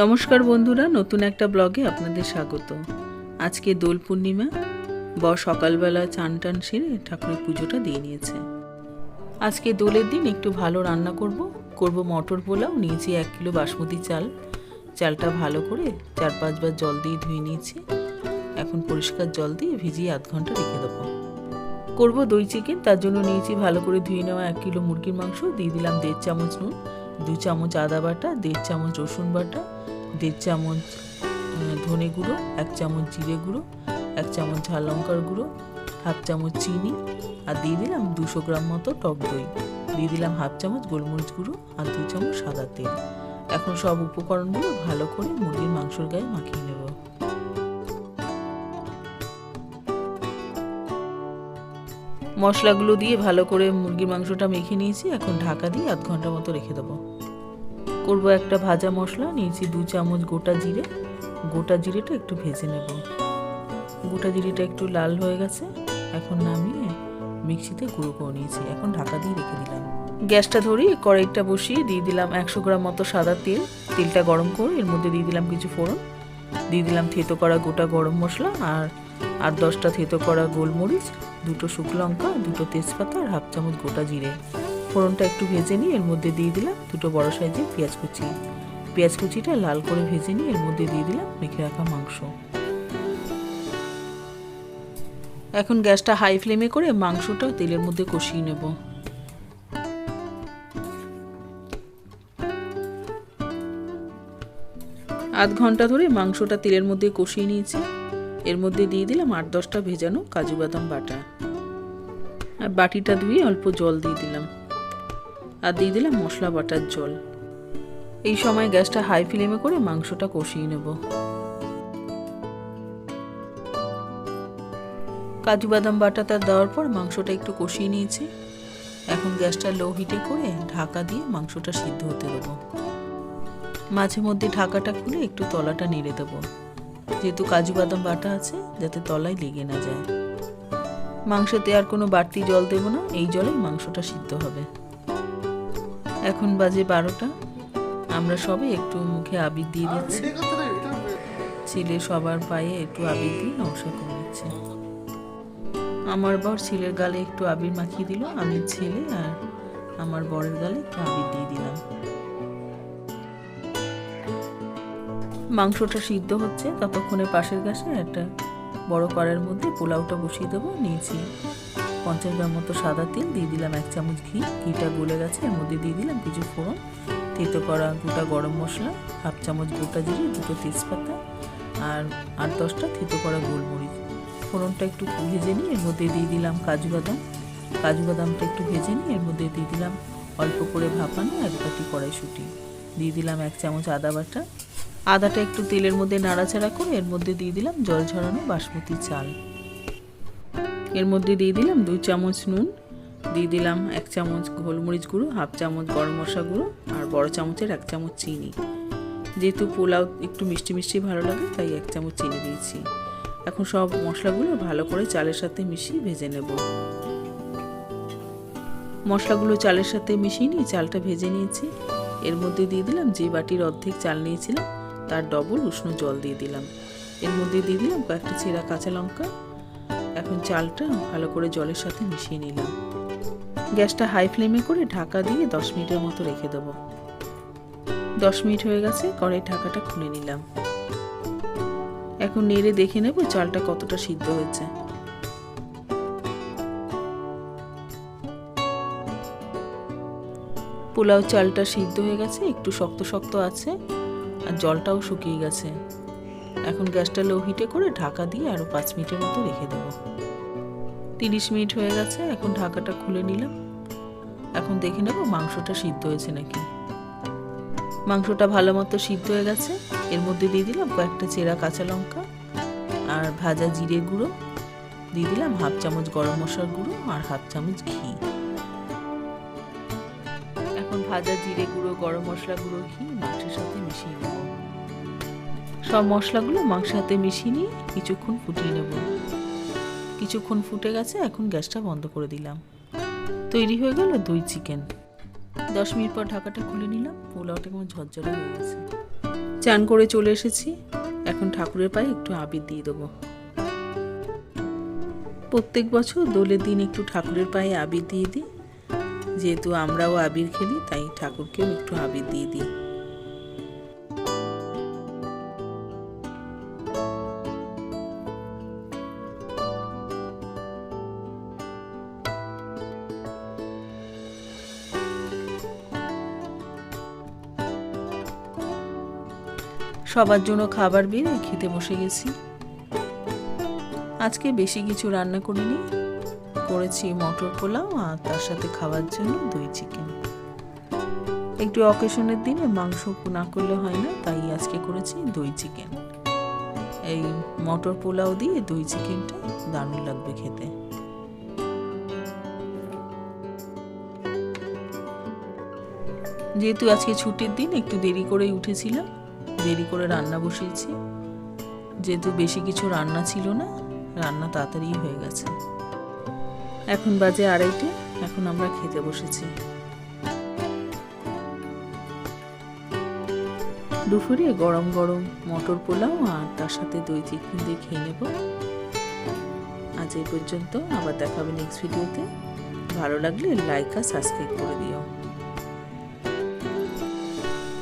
নমস্কার বন্ধুরা, নতুন একটা ব্লগে আপনাদের স্বাগত। আজকে দোল পূর্ণিমা ব সকালবেলা চান টান সেরে ঠাকুরের পুজোটা দিয়ে নিয়েছে। আজকে দোলের দিন একটু ভালো রান্না করব। করব মটর পোলাও, নিয়েছি এক কিলো বাসমতি চাল। চালটা ভালো করে চার পাঁচবার জল দিয়ে ধুয়ে নিয়েছি। এখন পরিষ্কার জল দিয়ে ভিজিয়ে আধ ঘণ্টা রেখে দেবো। করব দই চিকেন, তার জন্য নিয়েছি ভালো করে ধুয়ে নেওয়া এক কিলো মুরগির মাংস, দিয়ে দিলাম দেড় চামচ নুন। দু চামচ আদা বাটা, দেড় চামচ রসুন বাটা, দেড় চামচ ধনে গুঁড়ো, এক চামচ জিরে গুঁড়ো, এক চামচ ঝাল লঙ্কার গুঁড়ো, হাফ চামচ চিনি আর দিয়ে দিলাম দুশো গ্রাম মতো টক দই। দিয়ে দিলাম হাফ চামচ গোলমরিচ গুঁড়ো আর দু চামচ সাদা তেল। এখন সব উপকরণগুলো ভালো করে মুরগির মাংসর গায়ে মাখিয়ে নেব। মশলাগুলো দিয়ে ভালো করে মুরগির মাংসটা মেখে নিয়েছি। এখন ঢাকা দিয়ে আধ ঘণ্টা মতো রেখে দেবো। করব একটা ভাজা মশলা, নিয়েছি দু চামচ গোটা জিরে। গোটা জিরেটা একটু ভেজে নেব। গোটা জিরেটা একটু লাল হয়ে গেছে। এখন নামিয়ে মিক্সিতে গুঁড়ো করে নিয়েছি। এখন ঢাকা দিয়ে রেখে দিলাম। গ্যাসটা ধরিয়ে কড়াইটা বসিয়ে দিয়ে দিলাম একশো গ্রাম মতো সাদা তেল। তেলটা গরম করে এর মধ্যে দিয়ে দিলাম কিছু ফোড়ন। দিয়ে দিলাম থেতো করা গোটা গরম মশলা আর আট দশটা থেতো করা গোলমরিচ। দুটো শুকনো লঙ্কা, দুটো তেজপাতা আর হাফ চামচ গোটা জিরে। ফোড়নটা একটু ভেজে নিয়ে এর মধ্যে দিয়ে দিলাম দুটো বড় সাইজের পেঁয়াজ কুচি। পেঁয়াজ কুচিটা লাল করে ভেজে নিয়ে এর মধ্যে দিয়ে দিলাম মেখে রাখা মাংস। এখন গ্যাসটা হাই ফ্লেমে করে মাংসটা তেলের মধ্যে কষিয়ে নেব। আধ ঘণ্টা ধরে মাংসটা তেলের মধ্যে কষিয়ে নিয়েছি। এর মধ্যে দিয়ে দিলাম আট দশটা ভেজানো কাজু বাদাম বাটা। আর বাটিটা ধুয়ে অল্প জল দিয়ে দিলাম। আর দিয়ে দিলাম মশলা বাটার জল। এই সময় গ্যাসটা হাই ফ্লেমে করে মাংসটা কষিয়ে নেব। কাজু বাদাম বাটাটা দেওয়ার পর মাংসটা একটু কষিয়ে নিয়েছি। এখন গ্যাসটা লো হিটে করে ঢাকা দিয়ে মাংসটা সিদ্ধ হতে দেবো। মাঝে মধ্যে ঢাকাটা খুলে একটু তলাটা নেড়ে দেবো। যেহেতু কাজু বাদাম বাটা আছে যাতে তলায় লেগে না যায়। মাংসতে আর কোনো বাড়তি জল দেবো না এই জলেই মাংসটা সিদ্ধ হবে। এখন বাজে বারোটা। আমরা সবে একটু মুখে আবির দিয়ে দিচ্ছি। ছেলে সবার পায়ে একটু আবির দিয়ে নমস্কার করে দিচ্ছে আমার বর ছেলের গালে একটু আবির মাখিয়ে দিল আমি ছেলে আর আমার বরের গালে একটু আবির দিয়ে দিলাম। মাংসটা সিদ্ধ হচ্ছে, ততক্ষণে পাশের গ্যাসে একটা বড় কড়াইয়ের মধ্যে পোলাওটা বসিয়ে দেবো। নিয়েছি পঞ্চাশ গ্রাম মতো সাদা তেল, দিয়ে দিলাম এক চামচ ঘি। ঘিটা গলে গেছে, এর মধ্যে দিয়ে দিলাম কিছু ফোড়ন তেতো করা গোটা গরম মশলা, হাফ চামচ গোটা জিরে, দুটো তেজপাতা আর আট দশটা থেতো করা গোলমরিচ। ফোড়নটা একটু ভেজে নিয়ে এর মধ্যে দিয়ে দিলাম কাজু বাদাম। কাজু বাদামটা একটু ভেজে নিয়ে এর মধ্যে দিয়ে দিলাম অল্প করে ভাপানো এক বাটি কড়াইশুঁটি। দিয়ে দিলাম এক চামচ আদা বাটা আদাটা একটু তেলের মধ্যে নাড়াচাড়া করে এর মধ্যে দিয়ে দিলাম জল ঝরানো বাসমতি চাল। এর মধ্যে দিয়ে দিলাম দুই চামচ নুন, দিয়ে দিলাম এক চামচ গোলমরিচ গুঁড়ো, হাফ চামচ গরম মশলা গুঁড়ো আর বড় চামচের এক চামচ চিনি। যেহেতু পোলাও একটু মিষ্টি মিষ্টি ভালো লাগে, তাই এক চামচ চিনি দিয়েছি। এখন সব মশলাগুলো ভালো করে চালের সাথে মিশিয়ে ভেজে নেব। মশলাগুলো চালের সাথে মিশিয়ে নিয়ে চালটা ভেজে নিয়েছি। এর মধ্যে দিয়ে দিলাম যে বাটির অর্ধেক চাল নিয়েছিলাম তার ডবল উষ্ণ জল দিয়ে দিলাম। এর মধ্যে দিয়ে দিলাম কয়েকটা ছেঁড়া কাঁচা লঙ্কা। এখন চালটা ভালো করে জলের সাথে মিশিয়ে নিলাম। গ্যাসটা হাই ফ্লেমে করে ঢাকা দিয়ে দশ মিনিটের মতো রেখে দেবো। দশ মিনিট হয়ে গেছে কড়াই ঢাকাটা খুলে নিলাম। এখন নেড়ে দেখে নেব চালটা কতটা সিদ্ধ হয়েছে। পোলাও চালটা সিদ্ধ হয়ে গেছে, একটু শক্ত শক্ত আছে। আর জলটাও শুকিয়ে গেছে। এখন গ্যাসটা লো হিটে করে ঢাকা দিয়ে আরও পাঁচ মিনিটের মতো রেখে দেবো। তিরিশ মিনিট হয়ে গেছে, এখন ঢাকাটা খুলে নিলাম। এখন দেখে নেব মাংসটা সিদ্ধ হয়েছে নাকি। মাংসটা ভালো মতো সিদ্ধ হয়ে গেছে। এর মধ্যে দিয়ে দিলাম কয়েকটা চেরা কাঁচা লঙ্কা আর ভাজা জিরে গুঁড়ো। দিয়ে দিলাম হাফ চামচ গরম মশলার গুঁড়ো আর হাফ চামচ ঘি। এখন ভাজা জিরে গুঁড়ো, গরম মশলা গুঁড়ো, ঘি, মাংসের সাথে সব মশলাগুলো মাংসের হাতে মিশিয়ে নিয়ে কিছুক্ষণ ফুটিয়ে নেব। কিছুক্ষণ ফুটে গেছে, এখন গ্যাসটা বন্ধ করে দিলাম। তৈরি হয়ে গেল দই চিকেন। দশ মিনিট পর ঢাকাটা খুলে নিলাম, পোলাওটা কেমন ঝরঝরে হয়ে গেছে। চান করে চলে এসেছি, এখন ঠাকুরের পায়ে একটু আবির দিয়ে দেবো। প্রত্যেক বছর দোলের দিন একটু ঠাকুরের পায়ে আবির দিয়ে দিই। যেহেতু আমরাও আবির খেলি, তাই ঠাকুরকেও একটু আবির দিয়ে দিই। সবার জন্য খাবার বেড়ে খেতে বসে গেছি। আজকে বেশি কিছু রান্না করিনি। করেছি মটর পোলাও আর তার সাথে খাওয়ার জন্য দই চিকেন। একটু অকেশনের দিনে মাংস না করলে হয় না, তাই আজকে করেছি দই চিকেন। এই মটর পোলাও দিয়ে দই চিকেনটা দারুণ লাগবে খেতে। যেহেতু আজকে ছুটির দিন, একটু দেরি করেই উঠেছিলাম দেরি করে রান্না বসিয়েছি। যেহেতু বেশি কিছু রান্না ছিল না, রান্না তাড়াতাড়ি হয়ে গেছে। এখন বাজে আড়াইটে, এখন আমরা খেতে বসেছি। দুপুরে গরম গরম মটর পোলাও আর তার সাথে দই চিকেন দিয়ে খেয়ে নেব। আজ এই পর্যন্ত, আবার দেখাবে নেক্সট ভিডিওতে ভালো লাগলে লাইক আর সাবস্ক্রাইব করে দিও।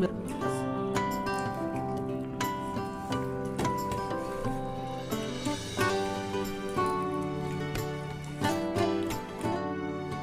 mesmo.